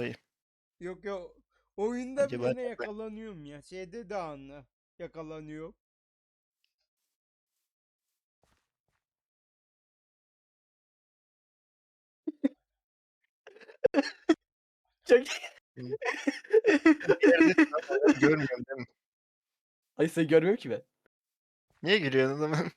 dayı. Yok yok. Oyunda Acaba bile yakalanıyorum ya. Şeyde de anla. Yakalanıyor. Çok... Görmüyorum değil mi? Ay seni görmüyorum ki ben. Niye gülüyorsun o zaman?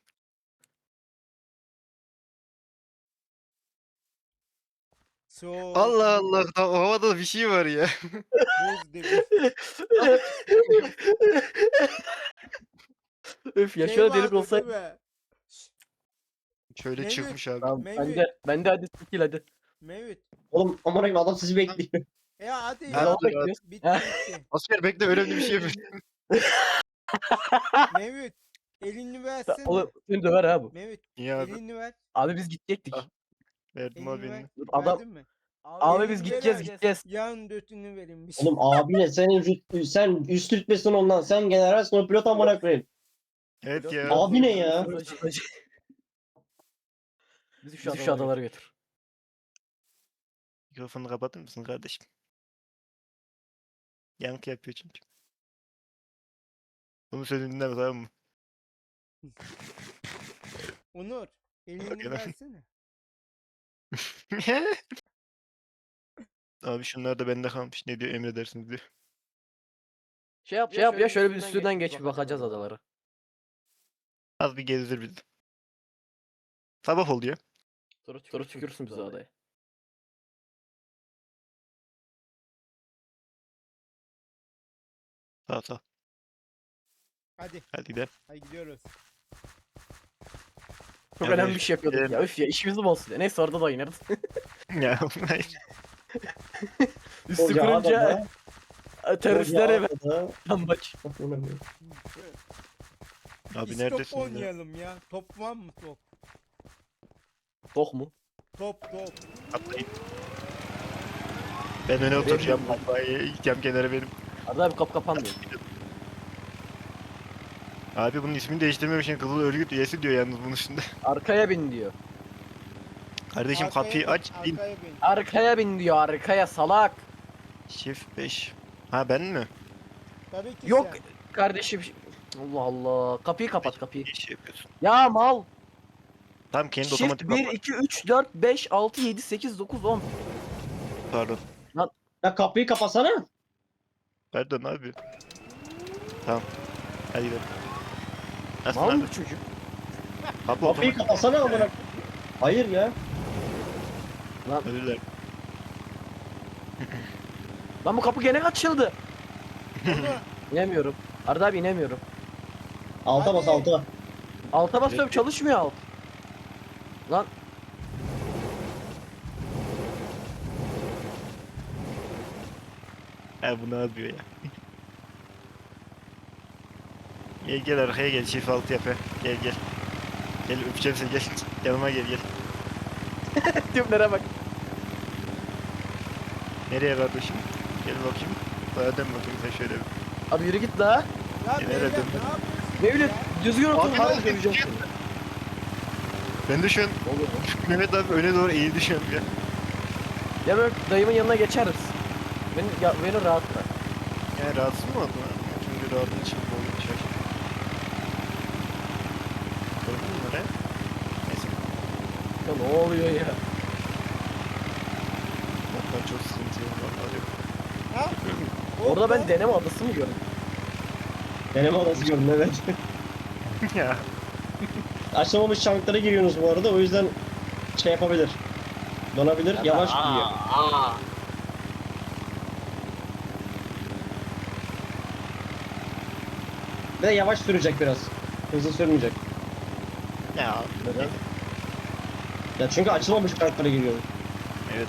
Soğuk. Allah Allah. O havada bir şey var ya. Buz demiş. Öf ya şöyle delik olsaydı. Şöyle çıkmış abi. Tamam Mevlüt. ben de, ben de hadi skill hadi. Mevlüt. Oğlum aman koyayım adam sizi bekliyor. E hadi Hadi ya. Bitti Ha. bitti. Asker bekle önemli bir şey yapıyor. Mevlüt. Elini versene. Oğlum seni döver ha bu. Mevlüt. Niye abi? Elini ver. Abi biz gidecektik. Ah. Verdim abi Elini. Dur, Adam Verdin mi? abi biz elini gideceğiz gideceğiz. Yan götünü verin bir Oğlum abine sen üst, sen üst rütbesin ondan. Sen general sonra pilot amına koyayım. Evet ya. Abi ne ya? Bizi şu, şu adalara götür. Mikrofonu kapatır mısın kardeşim? Yankı yapıyor çünkü. Bunu sözünü dinleme tamam mı? Onur. Elini Bakın. versene. abi şunlar da bende kalmış. Ne diyor emredersiniz diyor. Şey yap, şey yap ya şöyle bir üstünden geç bir bakacağız adalara. Az bir gezdir bizi. Sabah oluyor. Sonra, sonra tükürsün bize adaya. Sağ sağ. Hadi. Hadi gidelim. Hadi gidiyoruz. Çok Evet, önemli bir şey yapıyorduk ya. Üf ya işimiz mi olsun ya. Neyse orada da oynarız. ya hayır. Üstü Koca kırınca adada, e, teröristlere koca adada. Abi neredesin top ya? oynayalım ya. Top var mı top? Tok mu? Top top. Atlayın. Ben öne oturacağım. Vallahi gideceğim kenara benim. Arada bir kapı kapanmıyor. Abi bunun ismini değiştirmemek için Kızıl Örgüt üyesi diyor yalnız bunun üstünde. Arkaya bin diyor. Kardeşim Arkaya kapıyı bin, aç bin. Arkaya bin. Arkaya bin diyor arkaya salak. Shift 5. Ha ben mi? Tabii ki Yok sen. kardeşim. Allah Allah. Kapıyı kapat kapıyı. İş yapıyorsun. Ya mal. Tam kendi Shift otomatik 1, bak- 2, 3, 4, 5, 6, 7, 8, 9, 10. Pardon. Ya kapıyı kapatsana. Pardon abi. Tamam. Hadi gidelim. Nasıl Mal mı bu çocuk? Kapı Kapıyı otomatik. kapatsana amına. Hayır ya. Özür dilerim. Lan bu kapı gene açıldı. İnemiyorum. Arda abi inemiyorum. Alta bas alta. Alta basıyorum Evet. çalışmıyor alt. Lan Ha bu ne yapıyor ya? Gel gel arkaya gel çift altı yap he. Gel gel. Gel öpeceğim seni gel. Yanıma gel gel. tümlere bak. Nereye kardeşim? Gel bakayım. Bana dön bakayım sen şöyle bir. Abi yürü git daha. ya Yine beyler de ne dön. Mevlüt düzgün otur. Abi, düzgün. seni. Ben de şu an. Mehmet abi öne doğru eğildi şu an ya. Ya böyle dayımın yanına geçeriz. Beni, ya, beni rahat bırak. Yani rahatsız mı oldun? Şimdi rahatın için boyun şaş. Gördün mü ne? Neyse. Ya ne oluyor ya? Vallahi çok sıkıntı yok. Vallahi yok. Ha? Orada ben deneme adası mı gördüm? Deneme odası gördüm evet. ya. Açılmamış çanklara giriyorsunuz bu arada o yüzden şey yapabilir. Donabilir, yavaş gidiyor. Bir de yavaş sürecek biraz. Hızlı sürmeyecek. Ya. Neden? Ya çünkü açılmamış çanklara giriyoruz. Evet.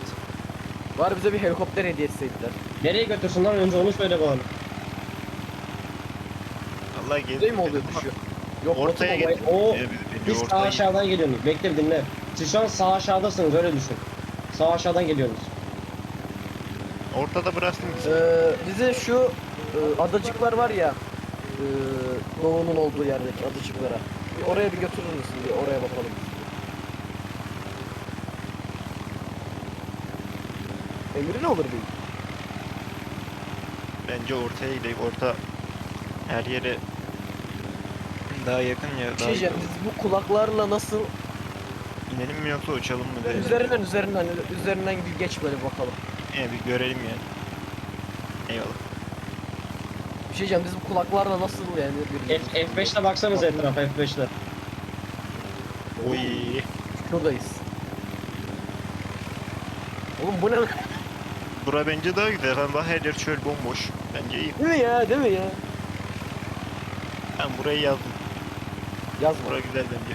Var bize bir helikopter hediye etseydiler. Nereye götürsünler önce onu söyle bana. Allah gel. Kuzey mi oluyor düşüyor? Yok Ortaya gel. O biz sağ aşağıdan geliyorsunuz. Bekle bir dinle. Siz şu an sağ aşağıdasınız öyle düşün. Sağ aşağıdan geliyorsunuz. Ortada bıraktın bizi. Ee, bize şu e, adacıklar var ya e, doğunun olduğu yerdeki adacıklara. Bir oraya bir götürür müsün? Bir oraya bakalım. Emri ne olur bir? Bence ortaya gidelim. Orta her yere daha yakın ya. Bir Daha şey diyeceğim, iyi olur. biz bu kulaklarla nasıl İnelim mi yoksa uçalım mı? diye. üzerinden üzerinden üzerinden bir geç böyle bakalım. Yine bir görelim yani. Eyvallah. Bir şey diyeceğim, biz bu kulaklarla nasıl yani birbirimizi- F, F5'le baksanıza etrafa F5'le. Oy. Şuradayız. Oğlum bu ne? Bura bence daha güzel. Hani bak her yer çöl bomboş. Bence iyi. Değil mi ya? Değil mi ya? Ben burayı yazdım. Yazma. Bura güzel bence.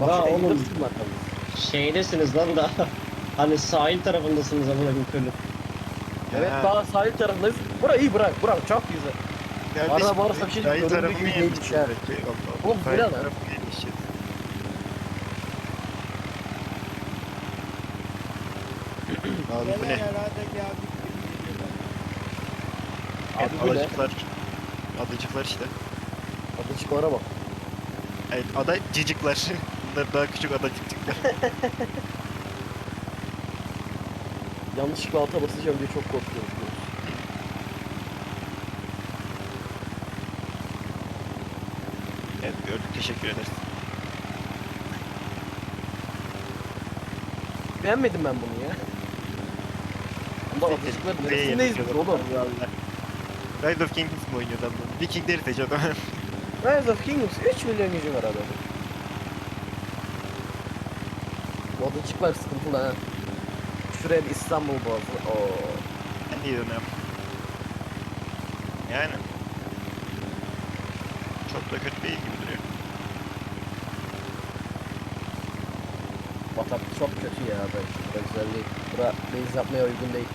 Bak Daha şuraya oğlum. bakalım. Şeydesiniz lan da. Hani sahil tarafındasınız amına koyayım köylü. Evet Ha. daha sahil tarafındayız. Bura iyi bırak, bırak çok güzel. Kardeşim, Arada varsa bir şey sahil göründüğü tarafını ha. belki. Allah Allah. Oğlum, Sahil bira lan. tarafını Abi bu ne? Abi bu ne? Adacıklar. Adacıklar işte. Adacıklara bak. Evet, adacıklar. Bunlar daha küçük adacıklar. Yanlışlıkla alta basacağım diye çok korkuyorum. evet gördük. Teşekkür ederiz. Beğenmedim ben bunu ya. Buraya neresindeyiz biz oğlum? Rise of Kingdoms mı oynuyor adam? Vikingleri seç adam. Rise of Kingdoms 3 milyon gücü var adamın. Bu adacıklar sıkıntılı ha. Şuraya bir İstanbul boğazı. Oo. ben de onu Yani. Çok da kötü değil gibi duruyor. Batak çok kötü ya bence. Bura güzel değil. Bura base yapmaya uygun değil.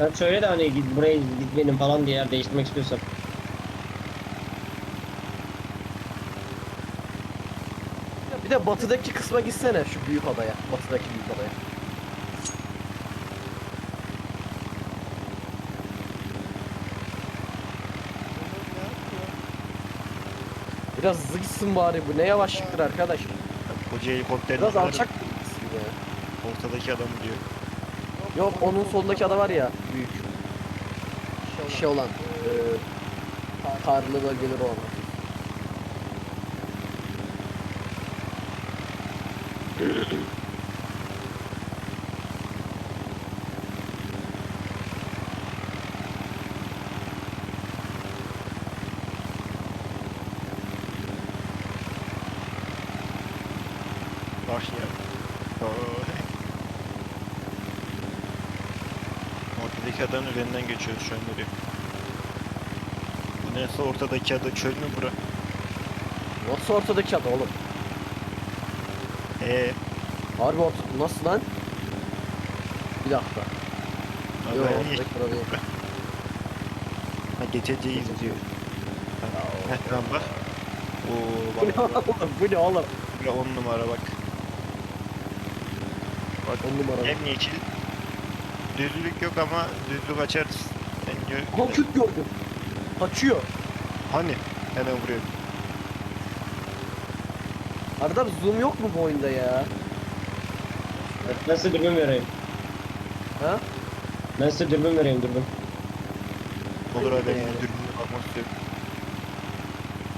Ben söyle de hani git buraya gitmeyelim falan diye yer değiştirmek istiyorsan. Ya bir de batıdaki kısma gitsene şu büyük adaya. Batıdaki büyük adaya. Biraz hızlı gitsin bari bu. Ne yavaşlıktır arkadaş. Koca helikopterin Biraz alçak gitsin ya. ortadaki adam diyor. Yok onun solundaki ada var ya büyük. Şey olan. E, karlı bölgeleri olan. Bak ya. Oo. Ortadaki adanın üzerinden geçiyoruz şu an diyor. Neyse ortadaki ada çöl mü bura? Nasıl ortadaki ada oğlum? Eee. Harbi orta... Nasıl lan? Bir dakika. Yok Adaya ortadaki değil. Ha, geçeceğiz diyor. Heh tamam bak. Oo Bu ne bak. oğlum? Bu ne oğlum? Ya on numara bak. Bak On numara. hem yeşil. Düzlük yok ama düzlük açarız. Bence Aha küt gördüm. Kaçıyor. Hani? Hemen vuruyor. Arada bir zoom yok mu bu oyunda ya? Ben size dürbün vereyim. Ha? Ben size dürbün vereyim dürbün. Olur abi ben Yani. dürbünle bakmak istiyorum.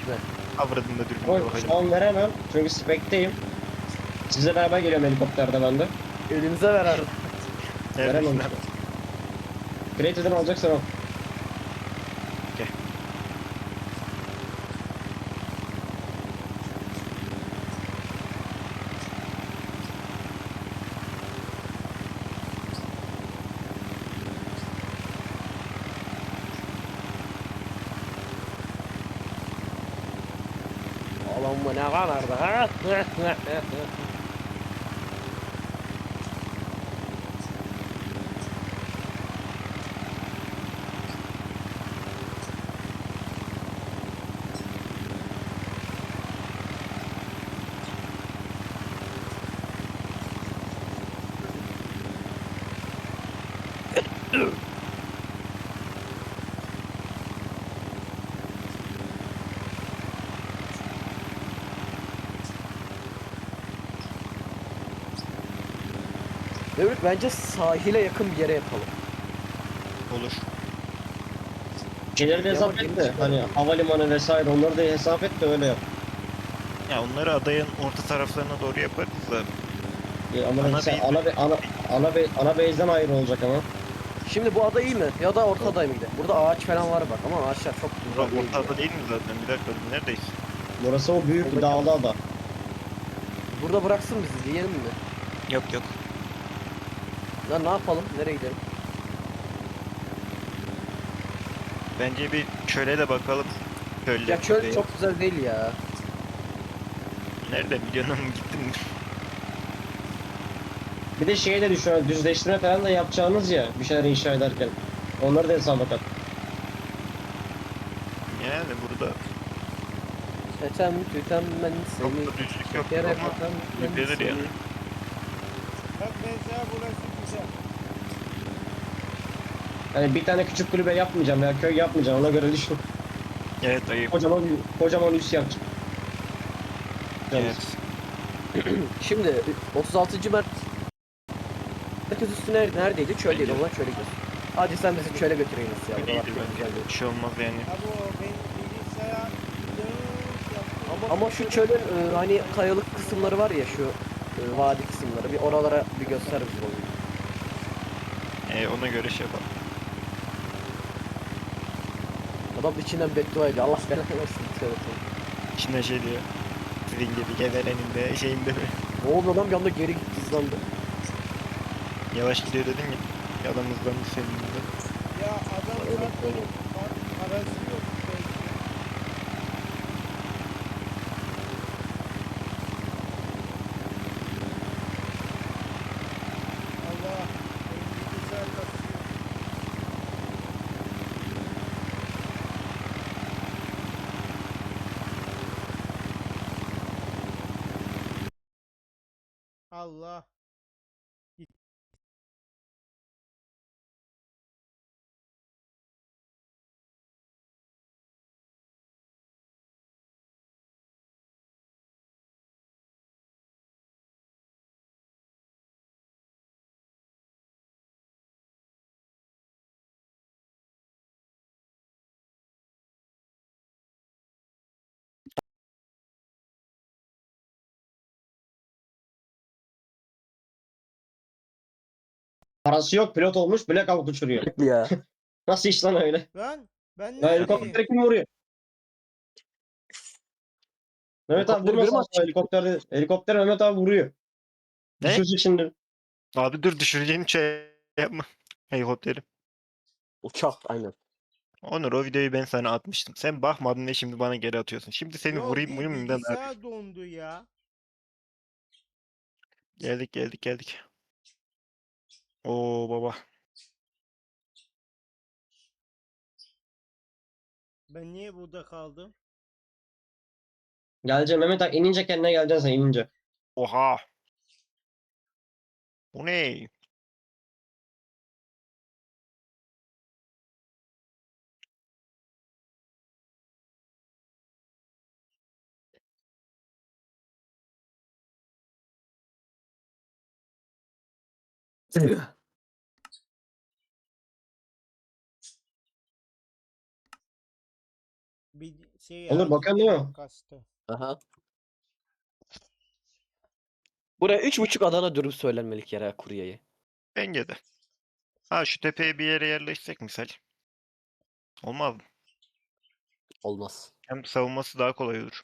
Kime? Avradında dürbünle Ama bakacağım. şu an veremem çünkü spek'teyim. Sizle beraber geliyorum helikopterde ben de. Elinize ver arada. Neredesin veremem. lan? Creative'den alacaksan al. Oğlum bu ne kadar da ha? Mevlüt bence sahile yakın bir yere yapalım. Olur. Şeyleri de hesap et de hani havalimanı vesaire onları da hesap et de öyle yap. Ya onları adayın orta taraflarına doğru yaparız da. E, Ama Ana sen ana, be- ana, ana, be- ana base'den ayrı olacak ama. Şimdi bu ada iyi mi? Ya da orta adaya mı gidelim? Burada ağaç falan var bak ama ağaçlar çok değil. orta ada değil mi zaten? Bir dakika neredeyiz? Burası o büyük bir dağlı ada. Burada bıraksın bizi diyelim mi? Yok yok. Ya ne yapalım? Nereye gidelim? Bence bir çöle de bakalım. Çölde. Ya çöl çok güzel değil ya. Nerede biliyorsun gittim. Bir de şey de düşün, düzleştirme falan da yapacağınız ya bir şeyler inşa ederken. Onları da hesaba kat. Yani burada Etem tütem ben çok seni. da düzlük yok ama bakan ben yüklenir seni. yani. Bak mesela burası güzel. Hani bir tane küçük kulübe yapmayacağım ya köy yapmayacağım ona göre düşün. Evet ayıp. Kocaman kocaman üs yapacağım. Evet. Şimdi 36. Mert Merkez üstü nerede, neredeydi? Çöldeydi. O zaman çöle gidiyoruz. Hadi sen bizi çöle götüreyim nasıl ya. Öyle iyidir bence. Bir şey olmaz yani. Ama şu çölün e, hani kayalık kısımları var ya şu e, vadi kısımları. Bir oralara bir göster bize onu. Ee, ona göre şey yapalım. Adam içinden beddua ediyor. Allah belanı versin. Tövbe tövbe. İçinde şey diyor. Sizin gibi geverenin de şeyinde mi? Ne oldu lan bir anda geri gitti hızlandı. Yavaş gidiyor dedin ya. Adam hızlandı senin de. Ya adam zaten öyle. ar- arası yok Allah. Parası yok pilot olmuş blackout uçuruyor. ya. Nasıl iş lan öyle? Ben Ya ne helikopter kim vuruyor? Mehmet abi Helikopteri biri mi helikopter helikopter Mehmet abi vuruyor. Ne? Düşürecek şimdi. Abi dur düşüreceğin şey yapma. Helikopteri. Uçak aynen. Onur o videoyu ben sana atmıştım. Sen bakmadın ve şimdi bana geri atıyorsun. Şimdi seni Yo, vurayım yapayım? bilgisayar dondu ya. Geldik geldik geldik. Oo baba. Ben niye burada kaldım? Geleceğim Mehmet abi inince kendine geleceksin sen inince. Oha. Bu ne? Bir şey Olur, ya, bakalım değil mi? Kastı. Aha. Buraya üç buçuk Adana dürüm söylenmelik yere kuryeyi. Bence de. Ha şu tepeye bir yere yerleşsek misal. Olmaz mı? Olmaz. Hem savunması daha kolay olur.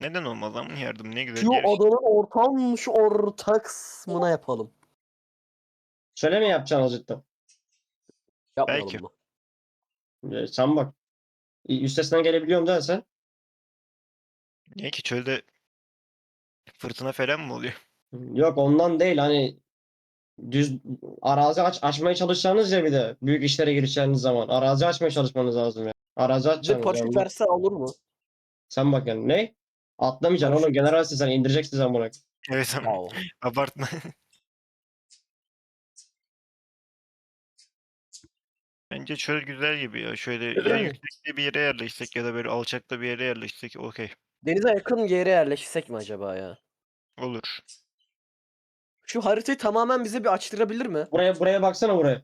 Neden olmaz ama yardım ne güzel Şu yer. adanın ortam şu orta kısmına yapalım. Şöyle mi yapacaksın cidden? Yapmayalım Belki. mı? Ee, Sen bak. Üstesinden gelebiliyorum dersen. Niye ki çölde fırtına falan mı oluyor? Yok ondan değil hani düz arazi aç, açmaya çalışacağınız ya bir de büyük işlere girişeceğiniz zaman arazi açmaya çalışmanız lazım ya. Arazi Bir açacaksınız paraşüt yani. verse olur mu? Sen bak yani ne? Atlamayacaksın oğlum generalsin sen indireceksin sen bunu. Evet ama abartma. Bence çöl güzel gibi ya. Şöyle ya yüksekte bir yere yerleşsek ya da böyle alçakta bir yere yerleşsek okey. Denize yakın yere yerleşsek mi acaba ya? Olur. Şu haritayı tamamen bize bir açtırabilir mi? Buraya buraya baksana buraya.